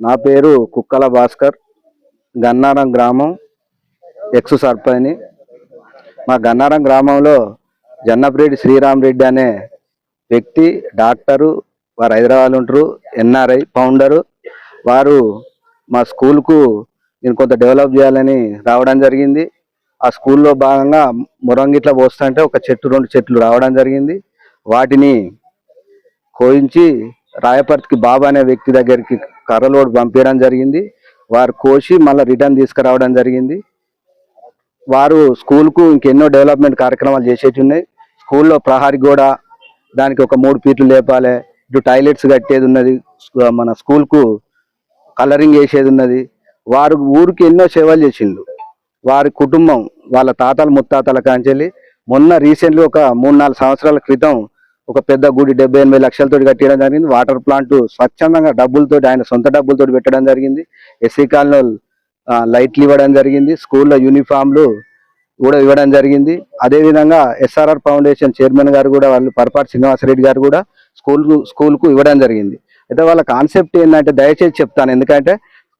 నా పేరు కుక్కల భాస్కర్ గన్నారం గ్రామం ఎక్స్ సర్పంచ్ని. మా గన్నారం గ్రామంలో జన్నప్రెడ్డి శ్రీరామ్ రెడ్డి అనే వ్యక్తి డాక్టరు వారు హైదరాబాద్ ఉంటారు ఎన్ఆర్ఐ ఫౌండరు. వారు మా స్కూల్కు నేను కొంత డెవలప్ చేయాలని రావడం జరిగింది. ఆ స్కూల్లో భాగంగా మురంగిట్ల పోస్తుంటే ఒక చెట్టు రెండు చెట్లు రావడం జరిగింది. వాటిని కోయించి రాయపర్తికి బాబా అనే వ్యక్తి దగ్గరికి కర్రలోడు పంపించడం జరిగింది. వారు కోసి మళ్ళీ రిటర్న్ తీసుకురావడం జరిగింది. వారు స్కూల్కు ఇంకెన్నో డెవలప్మెంట్ కార్యక్రమాలు చేసేటి ఉన్నాయి. స్కూల్లో ప్రహారీ గోడ దానికి ఒక మూడు ఫీట్లు లేపాలి ఇటు టాయిలెట్స్ కట్టేది ఉన్నది మన స్కూల్కు కలరింగ్ వేసేది ఉన్నది. వారు ఊరికి ఎన్నో సేవలు చేసిండు వారి కుటుంబం వాళ్ళ తాతలు ముత్తాతల కాంచెల్లి మొన్న రీసెంట్లీ ఒక మూడు నాలుగు సంవత్సరాల క్రితం ఒక పెద్ద గుడి డెబ్బై ఎనభై లక్షలతో కట్టడం జరిగింది. వాటర్ ప్లాంట్ స్వచ్ఛందంగా డబ్బులతో ఆయన సొంత డబ్బులతో పెట్టడం జరిగింది. ఎస్సీ కాలనీలో లైట్లు ఇవ్వడం జరిగింది. స్కూల్లో యూనిఫామ్లు కూడా ఇవ్వడం జరిగింది. అదేవిధంగా ఎస్ఆర్ఆర్ ఫౌండేషన్ చైర్మన్ గారు కూడా వాళ్ళు పరపాటి శ్రీనివాసరెడ్డి గారు కూడా స్కూల్కు స్కూల్కు ఇవ్వడం జరిగింది. అయితే వాళ్ళ కాన్సెప్ట్ ఏంటంటే దయచేసి చెప్తాను. ఎందుకంటే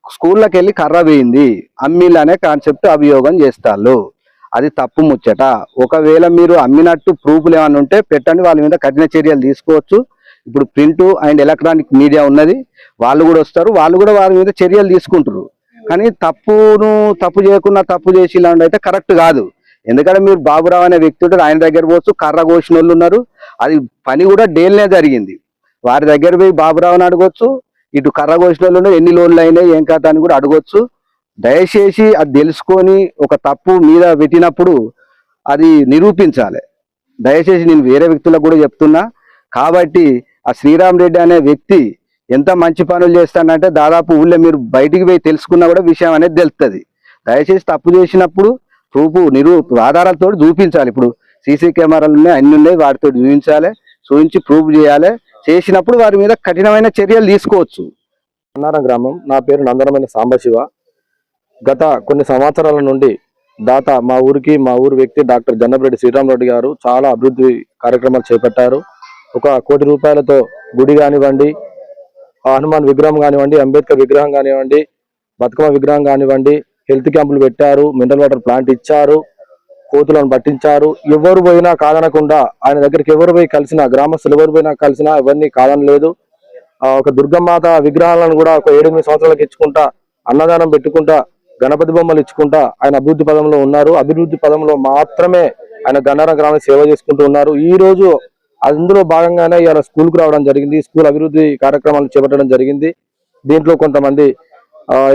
స్కూళ్ళకి వెళ్ళి కర్ర వేయింది. అమ్మీలు అనే కాన్సెప్ట్ అభియోగం చేస్తారు. అది తప్పు ముచ్చట. ఒకవేళ మీరు అమ్మినట్టు ప్రూఫ్లు ఏమైనా ఉంటే పెట్టండి వాళ్ళ మీద కఠిన చర్యలు తీసుకోవచ్చు. ఇప్పుడు ప్రింట్ అండ్ ఎలక్ట్రానిక్ మీడియా ఉన్నది వాళ్ళు కూడా వస్తారు వాళ్ళు కూడా వారి మీద చర్యలు తీసుకుంటారు కానీ తప్పును తప్పు చేయకుండా తప్పు చేసి ఇలాంటి అయితే కరెక్ట్ కాదు. ఎందుకంటే మీరు బాబురావు అనే వ్యక్తి ఉంటారు ఆయన దగ్గర పోవచ్చు కర్ర కోసిన వాళ్ళు ఉన్నారు. అది పని కూడా డేల్నే జరిగింది. వారి దగ్గర పోయి బాబురావుని అడగొచ్చు ఇటు కర్ర కోసిన వాళ్ళు ఎన్ని లోన్లు అయినాయి ఏం కథ అని కూడా అడగొచ్చు. దయచేసి అది తెలుసుకొని ఒక తప్పు మీద పెట్టినప్పుడు అది నిరూపించాలి. దయచేసి నేను వేరే వ్యక్తులకు కూడా చెప్తున్నా. కాబట్టి ఆ శ్రీరామ్ రెడ్డి అనే వ్యక్తి ఎంత మంచి పనులు చేస్తానంటే దాదాపు ఊళ్ళో మీరు బయటికి పోయి తెలుసుకున్నా కూడా విషయం అనేది తెలుస్తుంది దయచేసి తప్పు చేసినప్పుడు ప్రూఫ్ నిరూ ఆధారాలతో చూపించాలి. ఇప్పుడు సీసీ కెమెరాలు ఉన్నాయి అన్ని ఉన్నాయి వాటితో చూపించాలి చూపించి ప్రూఫ్ చేయాలి. చేసినప్పుడు వారి మీద కఠినమైన చర్యలు తీసుకోవచ్చు. అన్నారం గ్రామం నా పేరు నందనమైన సాంబశివ. గత కొన్ని సంవత్సరాల నుండి దాత మా ఊరికి మా ఊరు వ్యక్తి డాక్టర్ జన్నపరెడ్డి శ్రీరామరెడ్డి గారు చాలా అభివృద్ధి కార్యక్రమాలు చేపట్టారు. ఒక కోటి రూపాయలతో గుడి కానివ్వండి ఆ హనుమాన్ విగ్రహం కానివ్వండి అంబేద్కర్ విగ్రహం కానివ్వండి బతుకమ్మ విగ్రహం కానివ్వండి హెల్త్ క్యాంపులు పెట్టారు మినరల్ వాటర్ ప్లాంట్ ఇచ్చారు కోతులను పట్టించారు. ఎవరు పోయినా కాదనకుండా ఆయన దగ్గరికి ఎవరు పోయి కలిసినా గ్రామస్తులు ఎవరు పోయినా కలిసినా ఎవరిని కాదనలేదు ఒక దుర్గమాత విగ్రహాలను కూడా ఒక ఏడెనిమిది సంవత్సరాలకు ఇచ్చుకుంటా అన్నదానం పెట్టుకుంటా గణపతి బొమ్మలు ఇచ్చుకుంటా ఆయన అభివృద్ధి పదంలో ఉన్నారు. అభివృద్ధి పదంలో మాత్రమే ఆయన గన్నారం గ్రామం సేవ చేసుకుంటూ ఉన్నారు. ఈ రోజు అందులో భాగంగానే ఇవాళ స్కూల్కు రావడం జరిగింది. స్కూల్ అభివృద్ధి కార్యక్రమాలు చేపట్టడం జరిగింది. దీంట్లో కొంతమంది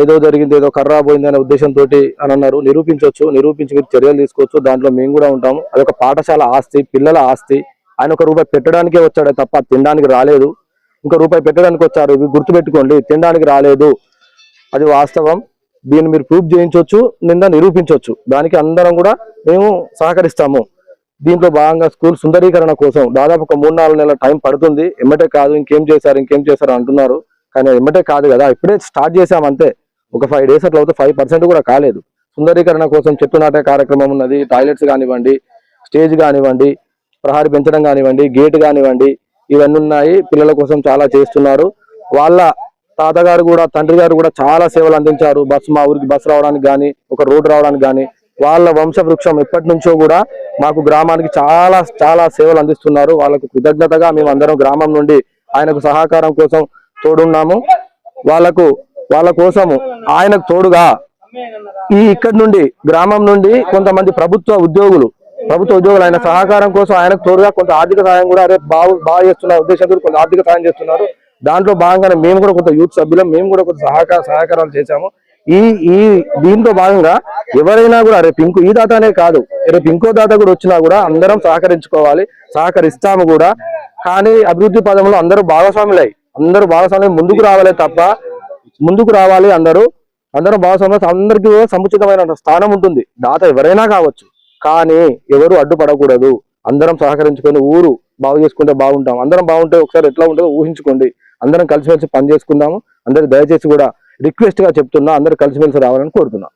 ఏదో జరిగింది ఏదో కర్రా పోయింది అనే ఉద్దేశంతో అని అన్నారు. నిరూపించవచ్చు నిరూపించి మీరు చర్యలు తీసుకోవచ్చు. దాంట్లో మేము కూడా ఉంటాము. అదొక పాఠశాల ఆస్తి పిల్లల ఆస్తి. ఆయన ఒక రూపాయి పెట్టడానికే వచ్చాడే తప్ప తినడానికి రాలేదు. ఇంకా రూపాయి పెట్టడానికి వచ్చారు ఇవి గుర్తుపెట్టుకోండి తినడానికి రాలేదు. అది వాస్తవం. దీన్ని మీరు ప్రూఫ్ చేయించవచ్చు నింద నిరూపించవచ్చు. దానికి అందరం కూడా మేము సహకరిస్తాము. దీంట్లో భాగంగా స్కూల్ సుందరీకరణ కోసం దాదాపు ఒక మూడు నాలుగు నెలల టైం పడుతుంది. ఎమ్మటే కాదు ఇంకేం చేశారు ఇంకేం చేశారు అంటున్నారు. కానీ అది ఎమ్మటే కాదు కదా ఇప్పుడే స్టార్ట్ చేసాం అంతే. ఒక ఫైవ్ డేస్ అట్లా అవుతే ఫైవ్ పర్సెంట్ కూడా కాలేదు. సుందరీకరణ కోసం చెట్టు నాటే కార్యక్రమం ఉన్నది. టాయిలెట్స్ కానివ్వండి స్టేజ్ కానివ్వండి ప్రహారీ పెంచడం కానివ్వండి గేట్ కానివ్వండి ఇవన్నీ ఉన్నాయి. పిల్లల కోసం చాలా చేస్తున్నారు. వాళ్ళ తాతగారు కూడా తండ్రి గారు కూడా చాలా సేవలు అందించారు. బస్సు మా ఊరికి బస్సు రావడానికి కానీ ఒక రోడ్డు రావడానికి కానీ వాళ్ళ వంశ వృక్షం ఎప్పటి నుంచో కూడా మాకు గ్రామానికి చాలా చాలా సేవలు అందిస్తున్నారు. వాళ్ళకు కృతజ్ఞతగా మేము అందరం గ్రామం నుండి ఆయనకు సహకారం కోసం తోడున్నాము. వాళ్ళకు వాళ్ళ కోసము ఆయనకు తోడుగా ఈ ఇక్కడి నుండి గ్రామం నుండి కొంతమంది ప్రభుత్వ ఉద్యోగులు ప్రభుత్వ ఉద్యోగులు ఆయన సహకారం కోసం ఆయనకు తోడుగా కొంత ఆర్థిక సహాయం కూడా రేపు బాగు బాగా చేస్తున్న ఉద్దేశంతో కొంత ఆర్థిక సహాయం చేస్తున్నారు. దాంట్లో భాగంగానే మేము కూడా కొంత యూత్ సభ్యులం మేము కూడా కొంత సహకార సహకారాలు చేశాము. ఈ ఈ దీంతో భాగంగా ఎవరైనా కూడా రేపు ఇంకో ఈ దాత అనే కాదు రేపు ఇంకో దాత కూడా వచ్చినా కూడా అందరం సహకరించుకోవాలి సహకరిస్తాము కూడా. కానీ అభివృద్ధి పదంలో అందరూ భాగస్వాములై అందరూ భాగస్వామ్యం ముందుకు రావాలే తప్ప ముందుకు రావాలి అందరూ. అందరూ భాగస్వామ్యం అందరికీ సముచితమైన స్థానం ఉంటుంది. దాత ఎవరైనా కావచ్చు కానీ ఎవరు అడ్డుపడకూడదు. అందరం సహకరించుకొని ఊరు బాగు చేసుకుంటే బాగుంటాం. అందరం బాగుంటే ఒకసారి ఎట్లా ఉంటుందో ఊహించుకోండి. అందరం కలిసిమెలిసి పని చేసుకుందాము. అందరు దయచేసి కూడా రిక్వెస్ట్గా చెప్తున్నా అందరు కలిసిమెలిసి రావాలని కోరుతున్నాను